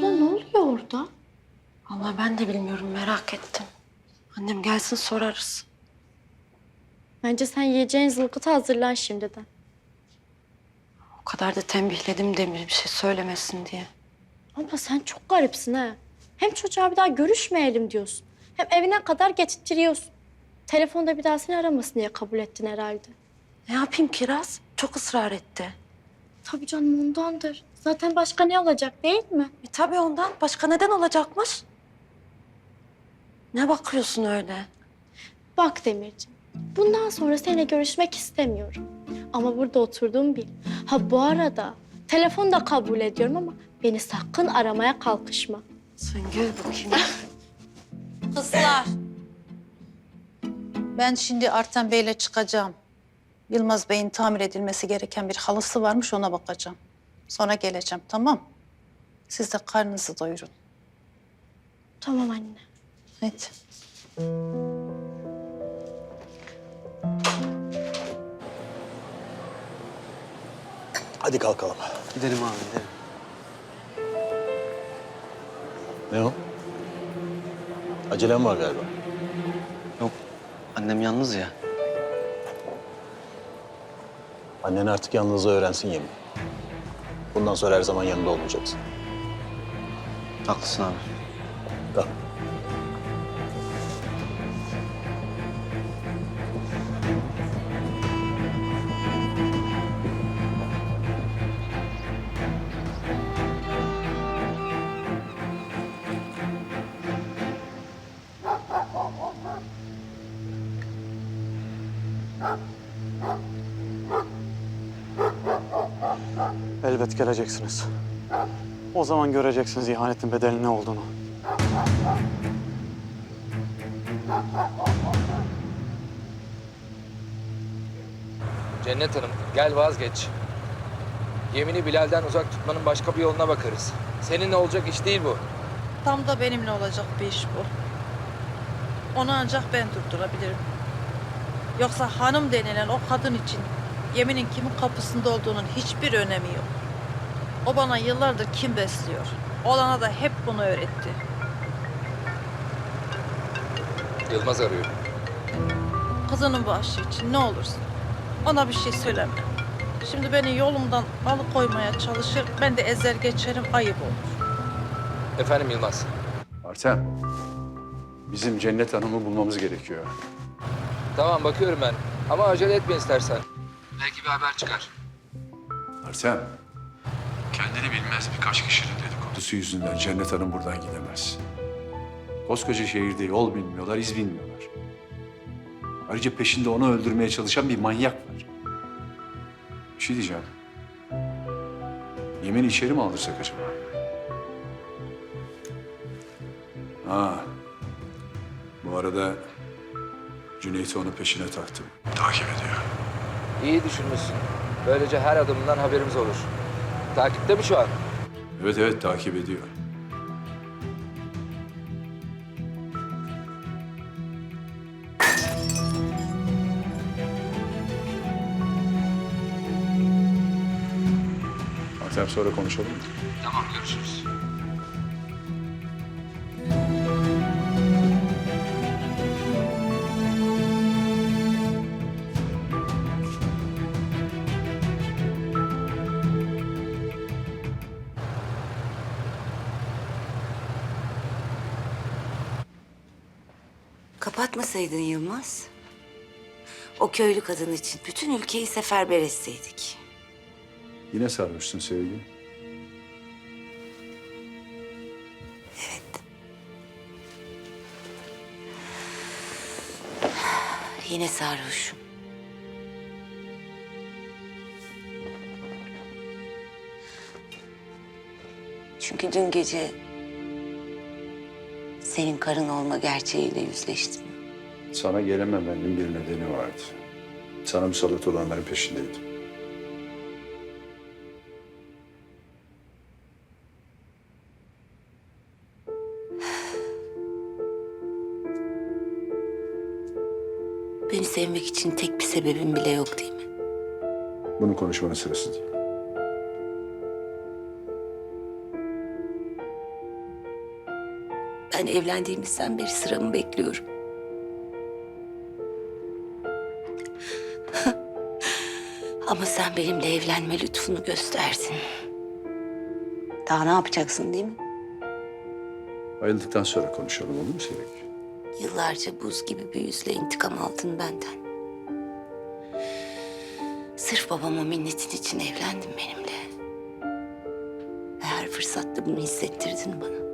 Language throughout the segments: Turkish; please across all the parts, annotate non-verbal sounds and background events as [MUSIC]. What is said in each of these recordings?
Abla ne oluyor orada? Vallahi ben de bilmiyorum merak ettim. Annem gelsin sorarız. Bence sen yiyeceğin zılgıtı hazırlan şimdiden. O kadar da tembihledim Demir bir şey söylemesin diye. Abla sen çok garipsin ha. Hem çocuğa bir daha görüşmeyelim diyorsun. Hem evine kadar getirtiyorsun. Telefonda bir daha seni aramasın diye kabul ettin herhalde. Ne yapayım Kiraz? Çok ısrar etti. Tabii canım ondandır. Zaten başka ne olacak değil mi? E tabii ondan. Başka neden olacakmış? Ne bakıyorsun öyle? Bak Demirciğim, bundan sonra seninle görüşmek istemiyorum. Ama burada oturduğum bil. Ha bu arada telefon da kabul ediyorum ama beni sakın aramaya kalkışma. Sen gel bakayım. [LAUGHS] Kızlar. Ben şimdi Artem Bey'le çıkacağım. Yılmaz Bey'in tamir edilmesi gereken bir halısı varmış ona bakacağım. Sonra geleceğim tamam. Siz de karnınızı doyurun. Tamam anne. Hadi. Hadi kalkalım. Gidelim abi gidelim. Ne o? Acelem var galiba. Yok annem yalnız ya. Annen artık yalnızlığı öğrensin yemin. Bundan sonra her zaman yanında olmayacaksın. Haklısın abi. Kalk. Elbet geleceksiniz. O zaman göreceksiniz ihanetin bedeli ne olduğunu. Cennet Hanım gel vazgeç. Yemini Bilal'den uzak tutmanın başka bir yoluna bakarız. Seninle olacak iş değil bu. Tam da benimle olacak bir iş bu. Onu ancak ben durdurabilirim. Yoksa hanım denilen o kadın için yeminin kimin kapısında olduğunun hiçbir önemi yok. O bana yıllardır kim besliyor. Olana da hep bunu öğretti. Yılmaz arıyor. Kızının bağışı için ne olursun. Ona bir şey söyleme. Şimdi beni yolumdan alıkoymaya çalışır. Ben de ezer geçerim ayıp olur. Efendim Yılmaz. Artem, bizim Cennet Hanım'ı bulmamız gerekiyor. Tamam bakıyorum ben. Ama acele etme istersen. Belki bir haber çıkar. Artem, kendini bilmez birkaç kişinin dedikodusu yüzünden Cennet Hanım buradan gidemez. Koskoca şehirde yol bilmiyorlar, iz bilmiyorlar. Ayrıca peşinde onu öldürmeye çalışan bir manyak var. Bir şey diyeceğim. Yemin'i içeri mi aldırsak acaba? Ha. Bu arada Cüneyt'i onun peşine taktım. Takip ediyor. İyi düşünmüşsün. Böylece her adımından haberimiz olur. Takipte mi şu an? Evet evet takip ediyor. Artem sonra konuşalım mı? Tamam görüşürüz. Kapatmasaydın Yılmaz. O köylü kadın için bütün ülkeyi seferber etseydik. Yine sarmışsın sevgi. Yine sarhoşum. Çünkü dün gece senin karın olma gerçeğiyle yüzleştim. Sana gelememenin bir nedeni vardı. Sana musallat olanların peşindeydim. Beni sevmek için tek bir sebebin bile yok değil mi? Bunu konuşmanın sırası değil. Zaten evlendiğimizden beri sıramı bekliyorum. Ama sen benimle evlenme lütfunu gösterdin. Daha ne yapacaksın değil mi? Ayrıldıktan sonra konuşalım olur mu Sevek? Yıllarca buz gibi bir yüzle intikam aldın benden. Sırf babama minnetin için evlendin benimle. Ve her fırsatta bunu hissettirdin bana.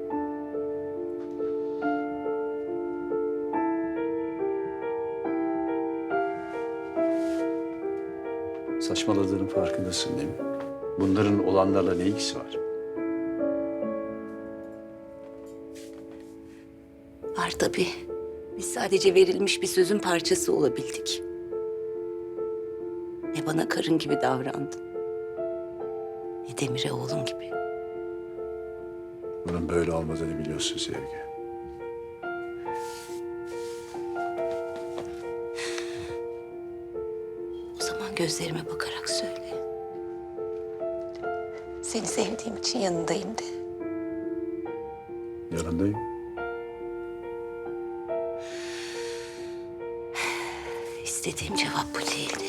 Saçmaladığının farkındasın değil mi? Bunların olanlarla ne ilgisi var? Var tabii. Biz sadece verilmiş bir sözün parçası olabildik. Ne bana karın gibi davrandın. Ne Demir'e oğlum gibi. Bunun böyle olmadığını biliyorsun Sevgi. Gözlerime bakarak söyle. Seni sevdiğim için yanındayım de. Yanındayım. İstediğim cevap bu değildi.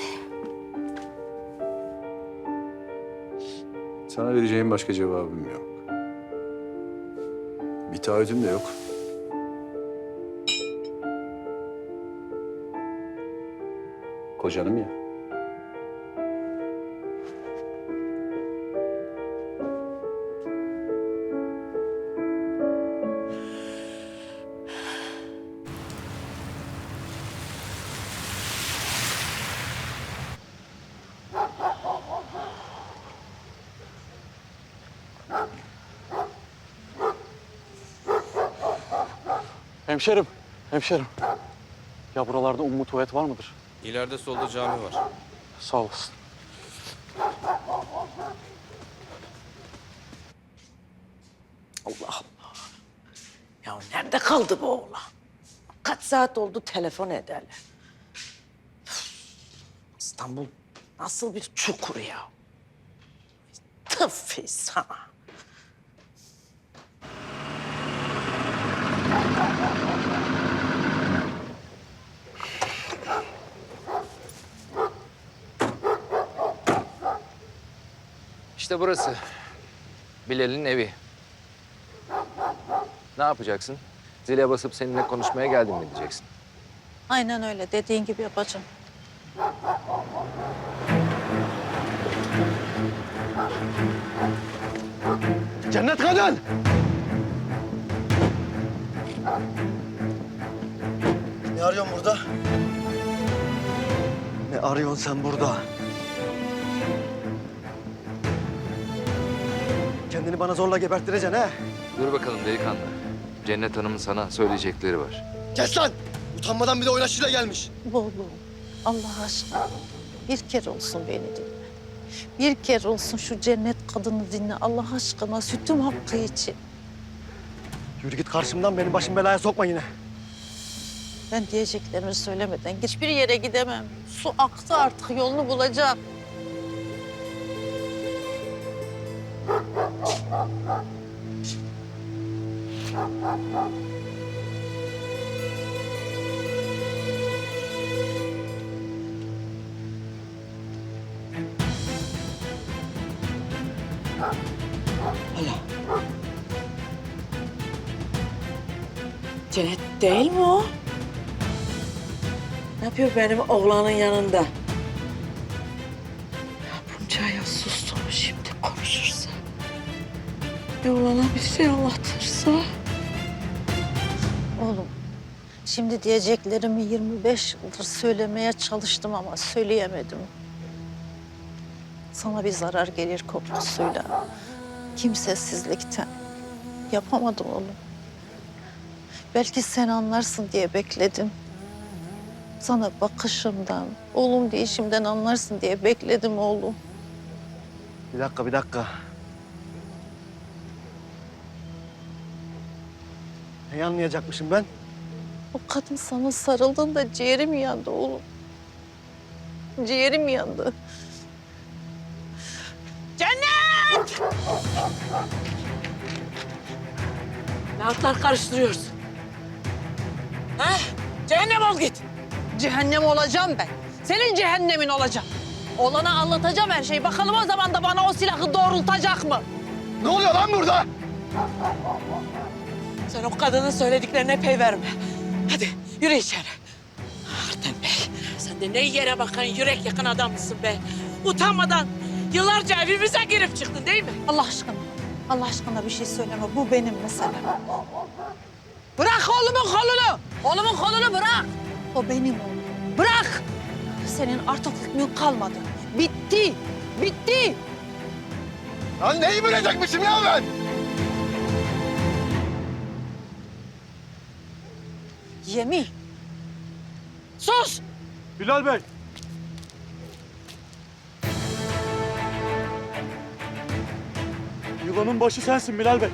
Sana vereceğim başka cevabım yok. Bir taahhüdüm de yok. Kocanım ya. Hemşerim, hemşerim. Ya buralarda ummu tuvalet var mıdır? İleride solda cami var. Sağ olasın. Allah Allah. Ya nerede kaldı bu oğlan? Kaç saat oldu telefon ederler. İstanbul nasıl bir çukur ya? Tıf sana. İşte burası. Bilal'in evi. Ne yapacaksın? Zile basıp seninle konuşmaya geldim mi diyeceksin? Aynen öyle dediğin gibi yapacağım. Cennet kadın! Ne arıyorsun burada? Ne arıyorsun sen burada? Kendini bana zorla geberttireceksin ha? Dur bakalım delikanlı. Cennet Hanım'ın sana söyleyecekleri var. Kes lan! Utanmadan bir de oynaşıyla gelmiş. Oğlum Allah aşkına bir kere olsun beni dinle. Bir kere olsun şu cennet kadını dinle Allah aşkına sütüm hakkı için. Yürü git karşımdan beni başım belaya sokma yine. Ben diyeceklerimi söylemeden hiçbir yere gidemem. Su aktı artık yolunu bulacak. Cennet değil mi o? Ne yapıyor benim oğlanın yanında? Bunca yıl sustum şimdi konuşursa. Ya oğlana bir şey anlatırsa? Oğlum, şimdi diyeceklerimi 25 yıldır söylemeye çalıştım ama söyleyemedim. Sana bir zarar gelir korkusuyla, kimsesizlikten. Yapamadım oğlum. Belki sen anlarsın diye bekledim. Sana bakışımdan, oğlum deyişimden anlarsın diye bekledim oğlum. Bir dakika, bir dakika. Neyi anlayacakmışım ben? O kadın sana sarıldığında ciğerim yandı oğlum. Ciğerim yandı. Cennet! Ne altlar karıştırıyorsun. Ha? Cehennem ol git. Cehennem olacağım ben. Senin cehennemin olacağım. Olana anlatacağım her şeyi. Bakalım o zaman da bana o silahı doğrultacak mı? Ne oluyor lan burada? Sen o kadının söylediklerine pey verme. Hadi yürü içeri. Artem Bey, sen de ne yere bakan yürek yakan adamsın be. Utanmadan yıllarca evimize girip çıktın değil mi? Allah aşkına, Allah aşkına bir şey söyleme. Bu benim meselem. Bırak oğlumun kolunu. Oğlumun kolunu bırak. O benim oğlum. Bırak. Senin artık hükmün kalmadı. Bitti. Bitti. Lan neyi bilecekmişim ya ben? Yemin. Sus. Bilal Bey. Yılanın başı sensin Bilal Bey.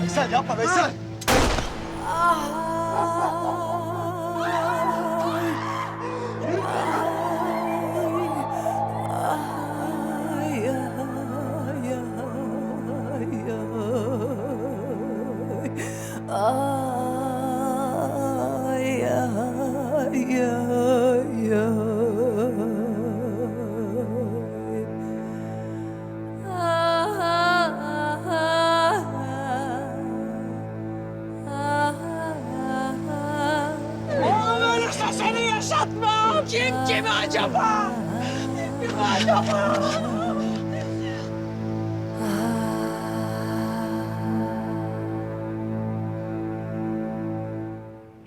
Veysel yapma Veysel. Oğlum yaşatmam. Kim kimi acaba? Kim kimi acaba?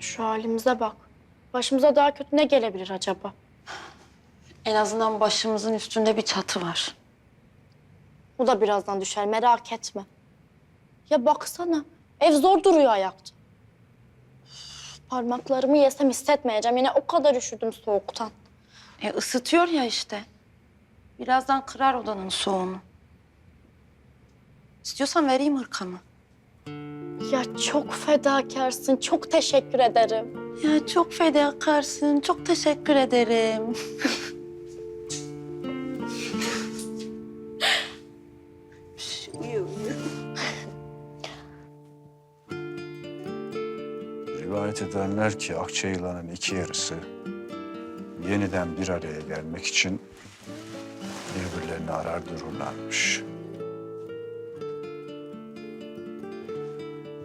Şu halimize bak. Başımıza daha kötü ne gelebilir acaba? En azından başımızın üstünde bir çatı var. O da birazdan düşer merak etme. Ya baksana ev zor duruyor ayakta. Parmaklarımı yesem hissetmeyeceğim. Yine o kadar üşüdüm soğuktan. E ısıtıyor ya işte. Birazdan kırar odanın soğuğunu. İstiyorsan vereyim hırkamı. Ya çok fedakarsın. Çok teşekkür ederim. Ya çok fedakarsın. Çok teşekkür ederim. [LAUGHS] Ederler ki akça yılanın iki yarısı yeniden bir araya gelmek için birbirlerini arar dururlarmış.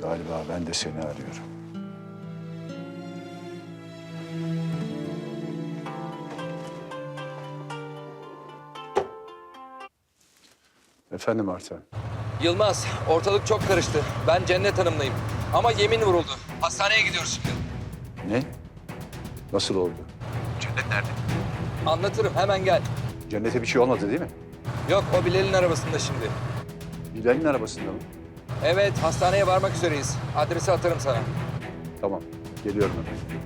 Galiba ben de seni arıyorum. Efendim Arten. Yılmaz, ortalık çok karıştı. Ben Cennet Hanım'layım. Ama yemin vuruldu. Hastaneye gidiyoruz şimdi. Ne? Nasıl oldu? Anlatırım, hemen gel. Cennete bir şey olmadı değil mi? Yok, o Bilal'in arabasında şimdi. Bilal'in arabasında mı? Evet, hastaneye varmak üzereyiz. Adresi atarım sana. Tamam, geliyorum hemen.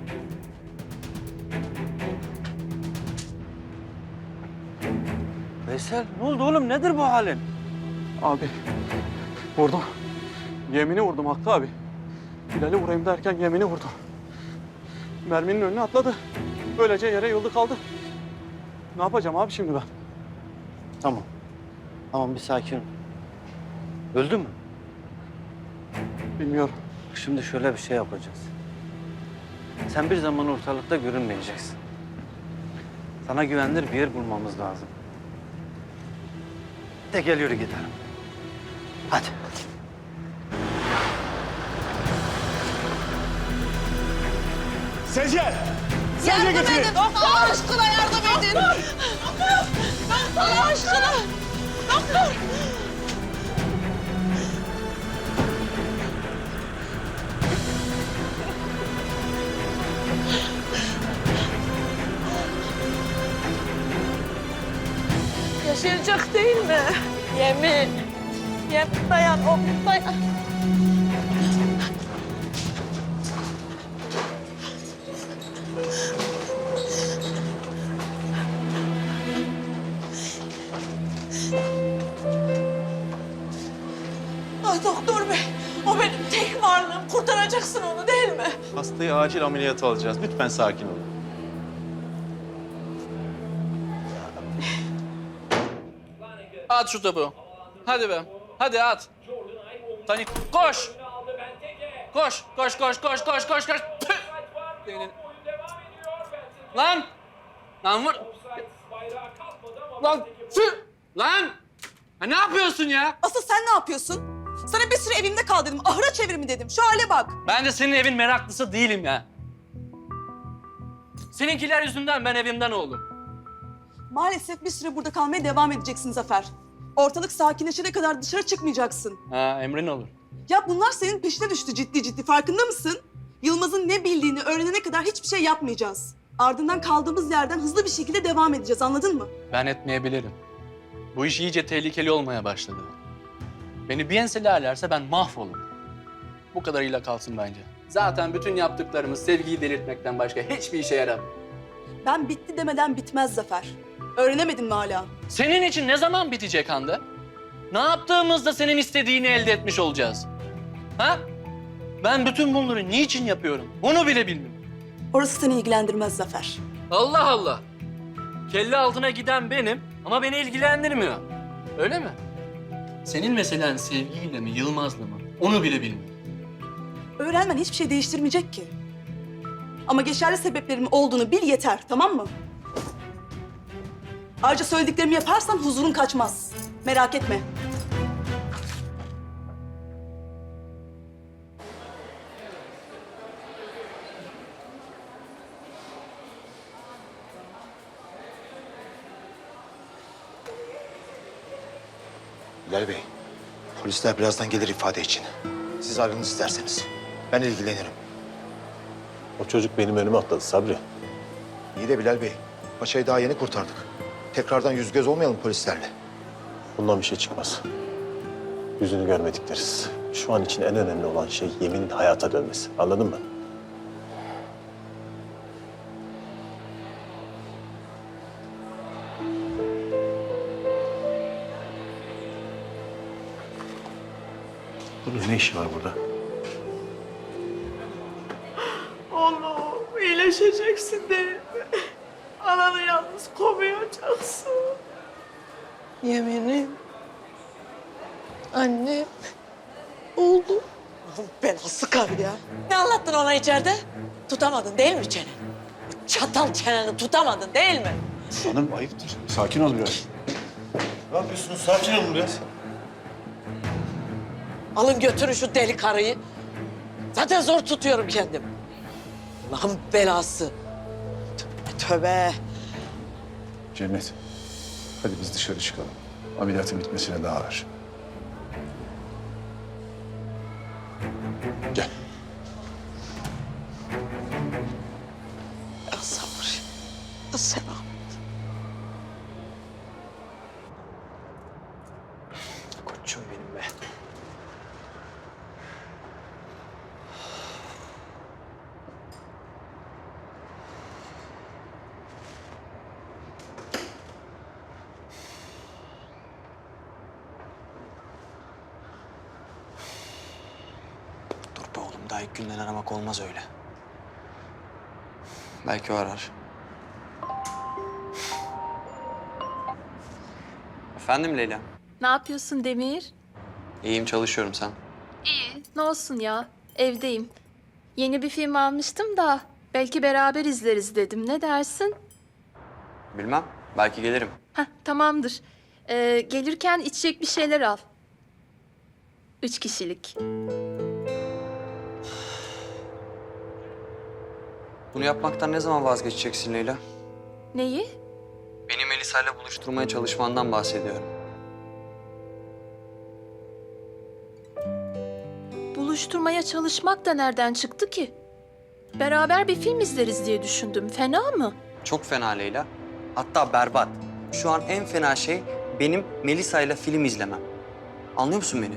Veysel ne oldu oğlum nedir bu halin? Abi vurdum. Yemini vurdum Hakkı abi. Bilal'i vurayım derken yemini vurdum. Merminin önüne atladı. Böylece yere yıldı kaldı. Ne yapacağım abi şimdi ben? Tamam. Tamam bir sakin ol. Öldü mü? Bilmiyorum. Şimdi şöyle bir şey yapacağız. Sen bir zaman ortalıkta görünmeyeceksin. Sana güvenilir bir yer bulmamız lazım. De gel yürü gidelim. Hadi. Sezgin! Yardım edin. Allah aşkına yardım edin. Allah aşkına. Doktor. Yaşayacak değil mi? Yemin. Yemin dayan oğlum dayan. Hastayı acil ameliyata alacağız. Lütfen sakin olun. At şu topu. Hadi be. Hadi at. Tani koş. Koş, koş, koş, koş, koş, koş, koş. Püh! Lan! Lan vur. Lan tüh! Lan! Ha, ne yapıyorsun ya? Asıl sen ne yapıyorsun? Sana bir süre evimde kal dedim. Ahıra çevir mi dedim. Şu hale bak. Ben de senin evin meraklısı değilim ya. Seninkiler yüzünden ben evimden oldum. Maalesef bir süre burada kalmaya devam edeceksin Zafer. Ortalık sakinleşene kadar dışarı çıkmayacaksın. Ha, emrin olur. Ya bunlar senin peşine düştü ciddi ciddi. Farkında mısın? Yılmaz'ın ne bildiğini öğrenene kadar hiçbir şey yapmayacağız. Ardından kaldığımız yerden hızlı bir şekilde devam edeceğiz. Anladın mı? Ben etmeyebilirim. Bu iş iyice tehlikeli olmaya başladı. Beni bir enselerlerse ben mahvolurum. Bu kadarıyla kalsın bence. Zaten bütün yaptıklarımız sevgiyi delirtmekten başka hiçbir işe yaramıyor. Ben bitti demeden bitmez Zafer. Öğrenemedin mi hala? Senin için ne zaman bitecek Hande? Ne yaptığımızda senin istediğini elde etmiş olacağız? Ha? Ben bütün bunları niçin yapıyorum? Onu bile bilmiyorum. Orası seni ilgilendirmez Zafer. Allah Allah. Kelle altına giden benim ama beni ilgilendirmiyor. Öyle mi? Senin meselen sevgiyle mi, Yılmaz'la mı? Onu bile bilmiyorum. Öğrenmen hiçbir şey değiştirmeyecek ki. Ama geçerli sebeplerim olduğunu bil yeter, tamam mı? Ayrıca söylediklerimi yaparsan huzurun kaçmaz. Merak etme. Polisler birazdan gelir ifade için. Siz ayrılın isterseniz. Ben ilgilenirim. O çocuk benim önüme atladı Sabri. İyi de Bilal Bey, paçayı daha yeni kurtardık. Tekrardan yüz göz olmayalım polislerle. Bundan bir şey çıkmaz. Yüzünü görmedik deriz. Şu an için en önemli olan şey yeminin hayata dönmesi. Anladın mı? Ne işi var burada? Oğlum iyileşeceksin değil mi? Ananı yalnız komayacaksın. Yeminim. Anne. Oğlum. Belası kar ya. Ne anlattın ona içeride? Tutamadın değil mi çeneni? Çatal çeneni tutamadın değil mi? Hanım ayıptır. Sakin ol biraz. Ne yapıyorsunuz? Sakin olun biraz. Alın götürün şu deli karıyı. Zaten zor tutuyorum kendim. Allah'ın belası. Tövbe tövbe. Cennet. Hadi biz dışarı çıkalım. Ameliyatın bitmesine daha var. Gel. Ya sabır. Ya. Koçum benim be. Dur be oğlum daha ilk günden aramak olmaz öyle. Belki o arar. Efendim Leyla. Ne yapıyorsun Demir? İyiyim çalışıyorum sen. İyi. Ne olsun ya? Evdeyim. Yeni bir film almıştım da belki beraber izleriz dedim. Ne dersin? Bilmem. Belki gelirim. Heh, tamamdır. Ee, gelirken içecek bir şeyler al. Üç kişilik. Bunu yapmaktan ne zaman vazgeçeceksin Leyla? Neyi? Beni Melisa'yla buluşturmaya çalışmandan bahsediyorum. Buluşturmaya çalışmak da nereden çıktı ki? Beraber bir film izleriz diye düşündüm. Fena mı? Çok fena Leyla. Hatta berbat. Şu an en fena şey benim Melisa'yla film izlemem. Anlıyor musun beni?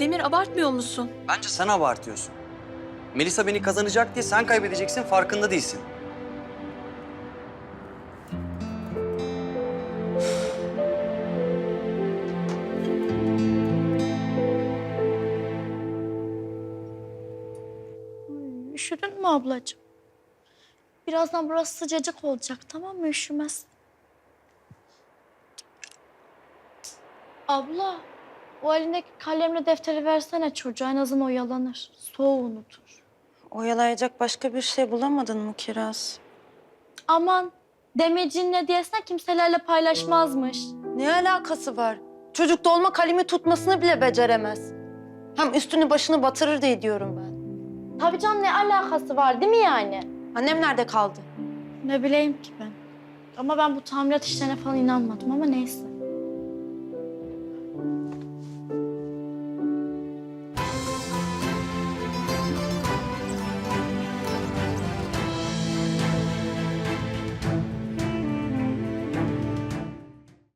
Demir abartmıyor musun? Bence sen abartıyorsun. Melisa beni kazanacak diye sen kaybedeceksin farkında değilsin. Üşüdün mü ablacığım? Birazdan burası sıcacık olacak tamam mı? Üşümez. Abla, o elindeki kalemle defteri versene çocuğa. En azından oyalanır. Soğuğu unutur. Oyalayacak başka bir şey bulamadın mı Kiraz? Aman, demircinin hediyesine kimselerle paylaşmazmış. Ne alakası var? Çocuk dolma kalemi tutmasını bile beceremez. Hem üstünü başını batırır diye diyorum ben. Tabii canım ne alakası var değil mi yani? Annem nerede kaldı? Ne bileyim ki ben. Ama ben bu tamirat işlerine falan inanmadım ama neyse.